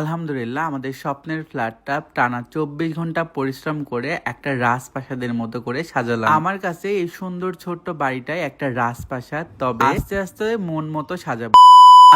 আলহামদুলিল্লাহ, আমাদের স্বপ্নের ফ্ল্যাটটা টানা চব্বিশ ঘণ্টা পরিশ্রম করে একটা রাজপ্রাসাদের মতো করে সাজালাম। আমার কাছে এই সুন্দর ছোট্ট বাড়িটাই একটা রাজপ্রাসাদ, তবে আস্তে আস্তে মন মতো সাজাবো।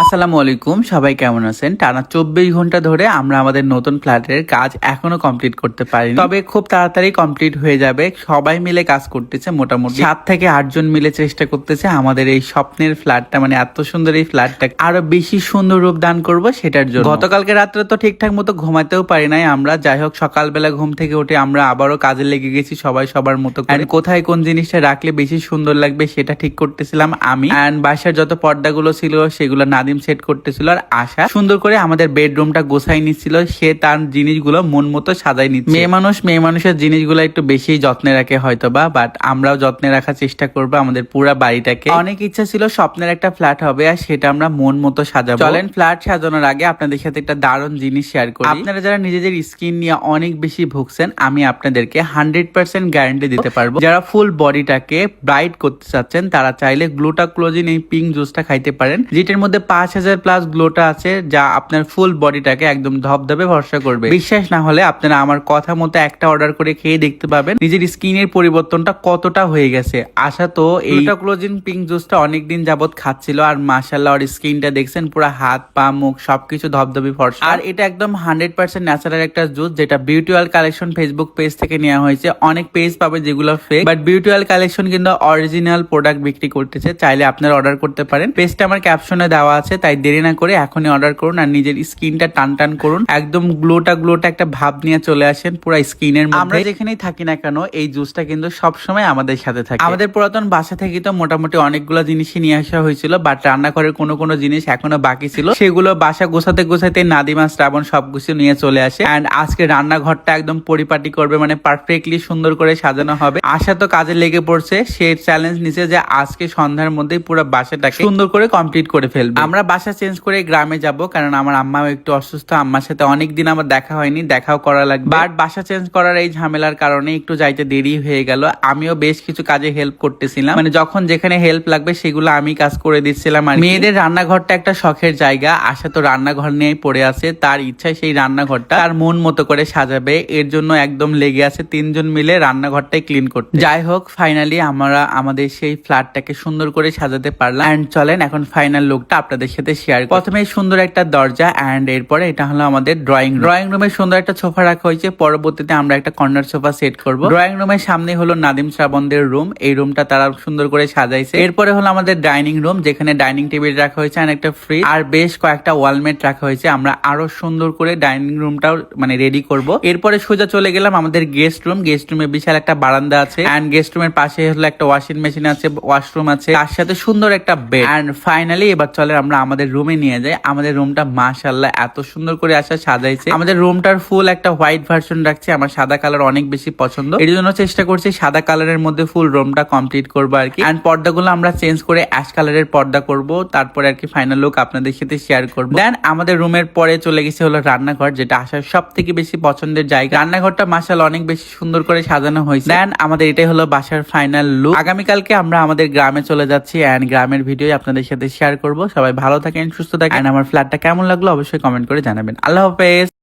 আসসালামু আলাইকুম, সবাই কেমন আছেন? টানা চব্বিশ ঘণ্টা ধরে আমরা আমাদের নতুন ফ্ল্যাটের কাজ এখনও কমপ্লিট করতে পারি তবে খুব তাড়াতাড়ি কমপ্লিট হয়ে যাবে। সবাই মিলে কাজ করতেছে মোটামুটি। সাত থেকে আটজন মিলে চেষ্টা করতেছে আমাদের এই স্বপ্নের ফ্ল্যাটটা মানে এত সুন্দর এই ফ্ল্যাটটা। আরও বেশি সুন্দর রূপ দান করব সেটার জন্য। গতকালকে রাত্রে তো ঠিকঠাক মতো ঘুমাতেও পারি নাই আমরা। যাই হোক, সকালবেলা ঘুম থেকে উঠে আমরা আবারও কাজে লেগে গেছি সবাই সবার মতো। কোথায় কোন জিনিসটা রাখলে বেশি সুন্দর লাগবে সেটা ঠিক করতেছিলাম আমি। অ্যান্ড বাসার যত পর্দাগুলো ছিল সেগুলো নাদিম সেট করতেছিল আর আশা সুন্দর করে আমাদের বেডরুমটা গোছাই নিচ্ছিল। সে তার জিনিসগুলো মন মতো সাজাই নিচ্ছে। মেয়ে মানুষ, মেয়ে মানুষের জিনিসগুলো একটু বেশি যত্নে রাখে হয়তো বাট আমরাও যত্নে রাখার চেষ্টা করব আমাদের পুরো বাড়িটাকে। অনেক ইচ্ছা ছিল স্বপ্নের একটা ফ্ল্যাট হবে আর সেটা আমরা মন মতো সাজাবো। চলেন ফ্ল্যাট সাজানোর আগে আপনাদের সাথে একটা দারুণ জিনিস শেয়ার করি। আপনারা যারা নিজেদের স্কিন নিয়ে অনেক বেশি ভুগছেন, আমি আপনাদেরকে হান্ড্রেড পার্সেন্ট গ্যারান্টি দিতে পারব। যারা ফুল বডিটাকে ব্রাইট করতে চাচ্ছেন, তারা চাইলে গ্লুটা ক্লোজিন এই পিঙ্ক জুসটা খাইতে পারেন, যেটার মধ্যে পাঁচ হাজার প্লাস গ্লোটা আছে, যা আপনার ফুল বডিটাকে একদম ধবধবে, ভরসা করবে। বিশ্বাস না হলে আপনারা আমার কথা মতো একটা অর্ডার করে খেয়ে দেখতে পাবেন। নিজের স্কিনের পরিবর্তনটা কতটা হয়ে গেছে। আশা তো এই পিঙ্ক জুসটা অনেকদিন যাবত খাচ্ছিল, আর মাশাল্লাহ ওর স্কিনটা দেখছেন, পুরো হাত, পা, মুখ সবকিছু ধবধবে ফর্সা আর এটা একদম হান্ড্রেড পার্সেন্ট ন্যাচারাল একটা জুস যেটা বিউটিওয়াল কালেকশন ফেসবুক পেজ থেকে নেওয়া হয়েছে। অনেক পেজ পাবে যেগুলো ফেক বাট বিউটিওয়াল কালেকশন কিন্তু অরিজিনাল প্রোডাক্ট বিক্রি করতেছে, চাইলে আপনারা অর্ডার করতে পারেন। পেজটা আমার ক্যাপশনে দেওয়া আছে তাই দেরি না করে এখনই অর্ডার করুন আর নিজের স্কিনটা টান টান করুন। একদম গ্লোটা গ্লোটা একটা ভাব নিয়ে চলে আসেন পুরো স্কিনের মধ্যে। আমরা যেখানেই থাকি না কেন এই জুসটা কিন্তু সবসময় আমাদের সাথে থাকে। আমাদের পুরাতন বাসা থেকে তো মোটামুটি অনেকগুলো জিনিসই নিয়ে আসা হয়েছিল বাট রান্নাঘরের কোনো কোনো জিনিস এখনও বাকি ছিল। সেগুলো বাসা গোছাতে গোছাতে নাদিমা শ্রাবণ সবকিছু নিয়ে চলে আসে। এন্ড আজকে রান্নাঘরটা একদম পরিপাটি করবে মানে পারফেক্টলি সুন্দর করে সাজানো হবে। আশা তো কাজে লেগে পড়ছে সে চ্যালেঞ্জ নিছে যে আজকে সন্ধ্যার মধ্যেই পুরো বাসাটাকে সুন্দর করে কমপ্লিট করে ফেলবে। আমরা বাসা চেঞ্জ করে গ্রামে যাব, কারণ আমার আম্মাও একটু অসুস্থ, আম্মার সাথে অনেক দিন আমার দেখা হয়নি, দেখাও করা লাগবে। বাট বাসা চেঞ্জ করার এই ঝামেলার কারণে একটু যাইতে দেরি হয়ে গেল। আমিও বেশ কিছু কাজে হেল্প করতেছিলাম। মানে যখন যেখানে হেল্প লাগবে সেগুলো আমি কাজ করে দিচ্ছিলাম আর মেয়েদের রান্নাঘরটা একটা শখের জায়গা। আশা তো রান্নাঘর নিয়েই পড়ে আছে। তার ইচ্ছায় সেই রান্নাঘরটা তার মন মতো করে সাজাবে। এর জন্য একদম লেগে আছে তিনজন মিলে রান্নাঘরটাই ক্লিন করতে। যাই হোক ফাইনালি আমরা আমাদের সেই ফ্ল্যাটটাকে সুন্দর করে সাজাতে পারলাম। এন্ড চলেন, এখন ফাইনাল লুকটা আপনাদের সাথে শেয়ার প্রথমে সুন্দর একটা দরজা এন্ড এরপরে এটা হলো আমাদের ড্রয়িং ড্রয়িং রুমে সুন্দর একটা সোফা রাখা হয়েছে। পরবর্তীতে আমরা একটা কর্নার সোফা সেট করব। ড্রয়িং রুমের সামনে হলো নাদিম শ্রাবণদের রুম এই রুমটা তারা সুন্দর করে সাজাইছে। এরপরে হলো আমাদের ডাইনিং রুম যেখানে ডাইনিং টেবিল রাখা হয়েছে আর একটা ফ্রিজ আর বেশ কয়েকটা ওয়ালমেট রাখা হয়েছে। আমরা আরও সুন্দর করে ডাইনিং রুমটাও মানে রেডি করব। এরপরে সোজা চলে গেলাম আমাদের গেস্ট রুম গেস্ট রুমে বিশাল একটা বারান্দা আছে। এন্ড গেস্ট রুমের পাশে হলো একটা ওয়াশিং মেশিন আছে ওয়াশরুম আছে। তার সাথে সুন্দর একটা বেড এন্ড ফাইনালি এবার চলে আমরা আমাদের রুমে নিয়ে যাই। আমাদের রুমটা মাশাল্লাহ এত সুন্দর করে আসা সাজাইছে। আমাদের রুমটার ফুল একটা হোয়াইট ভার্সন রাখছে। আমার সাদা কালার অনেক বেশি পছন্দ। এর জন্য চেষ্টা করছি সাদা কালারের মধ্যে ফুল রুমটা কমপ্লিট করব আর কি। এন্ড পর্দাগুলো আমরা চেঞ্জ করে অ্যাশ কালারের পর্দা করব। তারপরে আর কি ফাইনাল লুক আপনাদের সাথে শেয়ার করব। দেন আমাদের রুমের পরে চলে গেছে হলো রান্নাঘর, যেটা আসার সব থেকে বেশি পছন্দের জায়গা। রান্নাঘরটা মাসাল অনেক বেশি সুন্দর করে সাজানো হয়েছে। দেন আমাদের এটাই হলো বাসার ফাইনাল লুক আগামীকালকে আমরা আমাদের গ্রামে চলে যাচ্ছি। এন্ড গ্রামের ভিডিও আপনাদের সাথে শেয়ার করব। সবাই ভালো থাকেন সুস্থ থাকেন আমার ফ্ল্যাটটা কেমন লাগল অবশ্যই কমেন্ট করে জানাবেন। আল্লাহ হাফেজ।